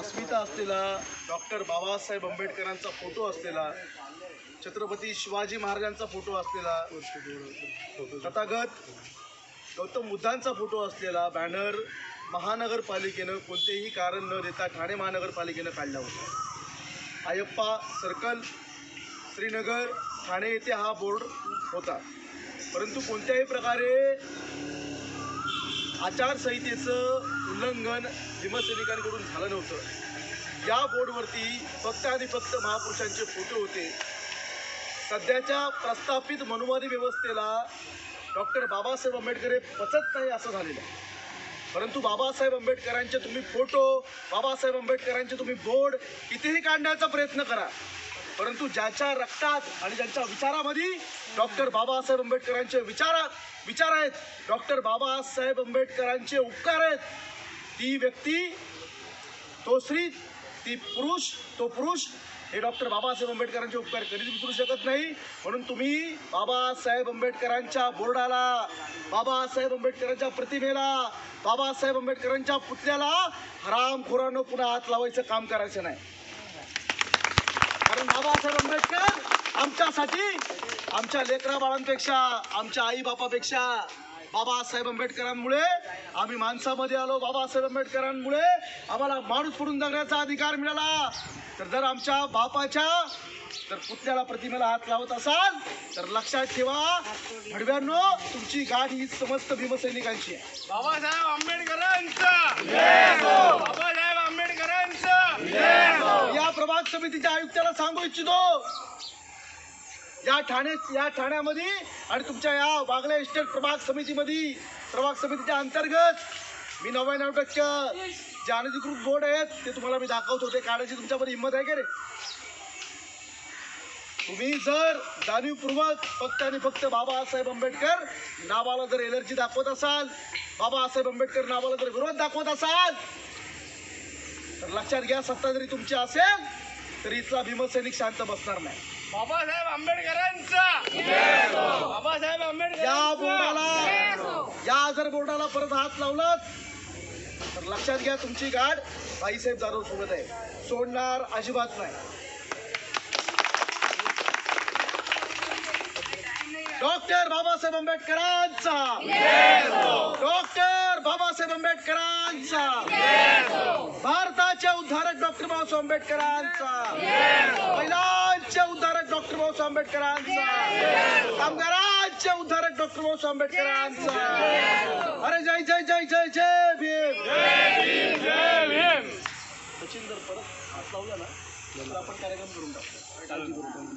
अस्मिता असलेला डॉक्टर बाबासाहेब आंबेडकरांचा फोटो असलेला छत्रपती शिवाजी महाराजांचा फोटो असलेला तथागत गौतम बुद्धांचा फोटो असलेला बॅनर महानगरपालिकेनं कोणतेही कारण न देता ठाणे महानगरपालिकेनं काढला होता. आयप्पा सर्कल श्रीनगर ठाणे येथे हा बोर्ड होता. परंतु कोणत्याही प्रकारे आचारसंहितेचं उल्लंघन भीमसैनिकांकडून झालं नव्हतं. या बोर्डवरती फक्त आणि फक्त महापुरुषांचे फोटो होते. सध्याच्या प्रस्थापित मनुवादी व्यवस्थेला डॉक्टर बाबासाहेब आंबेडकर हे पचत नाही असं झालेलं आहे. परंतु बाबासाहेब आंबेडकरांचे तुम्ही फोटो बाबासाहेब आंबेडकरांचे तुम्ही बोर्ड कितीही काढण्याचा प्रयत्न करा परंतु ज्याच्या रक्तात आणि ज्यांच्या विचारामध्ये डॉक्टर बाबासाहेब आंबेडकरांचे विचार विचार आहेत डॉक्टर बाबासाहेब आंबेडकरांचे उपकार आहेत ती व्यक्ती तो स्त्री ती पुरुष तो पुरुष हे डॉक्टर बाबासाहेब आंबेडकरांचे उपकार कधीच विसरू शकत नाही. म्हणून तुम्ही बाबासाहेब आंबेडकरांच्या बोर्डाला बाबासाहेब आंबेडकरांच्या प्रतिमेला बाबासाहेब आंबेडकरांच्या पुतळ्याला हरामखोरानं पुन्हा हात लावायचं काम करायचं नाही. कारण बाबासाहेब आंबेडकर आमच्यासाठी आमच्या लेकरा बाळांपेक्षा आमच्या आई बापापेक्षा बाबासाहेब आंबेडकरांमुळे आम्ही माणसामध्ये आलो. बाबासाहेब आंबेडकरांमुळे आम्हाला माणूस पडून जगण्याचा अधिकार मिळाला. तर जर आमच्या बापाच्या तर पुतण्याला प्रतिमेला हात लावत असाल तर लक्षात ठेवा. भडव्यांनो तुमची गाठ ही समस्त भीमसैनिकांची आहे. बाबासाहेब आंबेडकरांचा. बाबासाहेब आंबेडकरांचा या प्रभाग समितीच्या आयुक्ताला सांगू इच्छितो. या ठाणे या ठाण्यामध्ये आणि तुमच्या या वागल्या इस्टेट प्रभाग समितीमध्ये प्रभाग समितीच्या अंतर्गत मी नव्याण्णव टक्के जे अनधिकृत बोर्ड आहेत ते तुम्हाला मी दाखवत होते. काढायची तुमच्यामध्ये हिंमत आहे का रे? तुम्ही जर जाणीवपूर्वक फक्त आणि फक्त बाबासाहेब आंबेडकर नावाला जर एलर्जी दाखवत असाल बाबासाहेब आंबेडकर नावाला जर विरोध दाखवत असाल तर लक्षात घ्या सत्ता जरी तुमची असेल तरी इथला भीमसैनिक शांत बसणार नाही. बाबासाहेब आंबेडकरांचा! बाबासाहेब या आंबेडकर बोर्डाला या जर बोर्डाला परत हात लावलात तर लक्षात घ्या तुमची गाठ. भाईसाहेब जाधव सोबत आहे. सोडणार अजिबात नाही. डॉक्टर बाबासाहेब आंबेडकरांचा. डॉक्टर बाबासाहेब आंबेडकरांचा. भारताचे उद्धारक डॉक्टर बाबासाहेब आंबेडकरांचा. महिलांचे उद्धारक डॉक्टर बाबासाहेब आंबेडकरांचा. कामगारांचे उद्धारक डॉक्टर बाबासाहेब आंबेडकरांचा. अरे जय जय जय जय जय भीम. सचिन जर परत हात लावला ना आपण कार्यक्रम करून टाकतो.